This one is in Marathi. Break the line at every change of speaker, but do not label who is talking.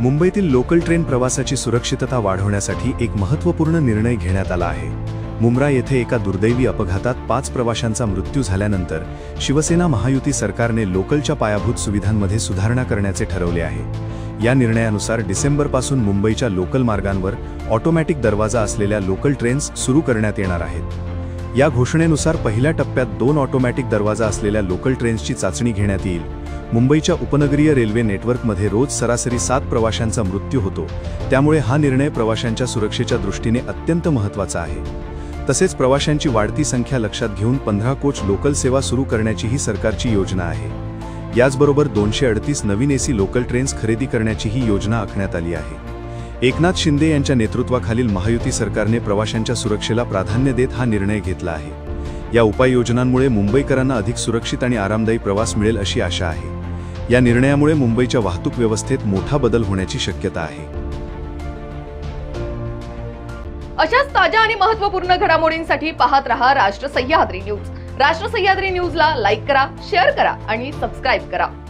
मुंबईतील लोकल ट्रेन प्रवासाची सुरक्षितता वाढवण्यासाठी एक महत्त्वपूर्ण निर्णय घेण्यात आला आहे. मुंब्रा येथे एका दुर्दैवी अपघातात पाच प्रवाशांचा मृत्यू झाल्यानंतर शिवसेना महायुती सरकारने लोकलच्या पायाभूत सुविधांमध्ये सुधारणा करण्याचे ठरवले आहे. या निर्णयानुसार डिसेंबरपासून मुंबईच्या लोकल मार्गांवर ऑटोमॅटिक दरवाजा असलेल्या लोकल ट्रेन्स सुरू करण्यात येणार आहेत. या घोषणेनुसार पहिल्या टप्प्यात दोन ऑटोमॅटिक दरवाजा असलेल्या लोकल ट्रेन्सची चाचणी घेण्यात येईल. मुंबईच्या उपनगरीय रेल्वे नेटवर्कमध्ये रोज सरासरी सात प्रवाशांचा मृत्यू होतो. त्यामुळे हा निर्णय प्रवाशांच्या सुरक्षेच्या दृष्टीने अत्यंत महत्त्वाचा आहे. तसेच प्रवाशांची वाढती संख्या लक्षात घेऊन पंधरा कोच लोकल सेवा सुरू करण्याची ही सरकारची योजना आहे. याचबरोबर दोनशे अडतीस नवीन एसी लोकल ट्रेन्स खरेदी करण्याची ही योजना आखण्यात आली आहे. एकनाथ शिंदे यांच्या नेतृत्वाखालील महायुती सरकारने प्रवाशांच्या सुरक्षेला प्राधान्य देत हा निर्णय घेतला आहे. या उपाययोजनांमुळे मुंबईकरांना अधिक सुरक्षित आणि आरामदायी प्रवास मिळेल अशी आशा आहे. या निर्णयामुळे मुंबईच्या वाहतूक व्यवस्थेत मोठा बदल होण्याची शक्यता आहे.
अशाच ताज्या आणि महत्त्वपूर्ण घडामोडींसाठी पाहत रहा राष्ट्र सह्याद्री न्यूज. राष्ट्र सह्याद्री न्यूजला लाईक करा शेअर करा आणि सबस्क्राईब करा.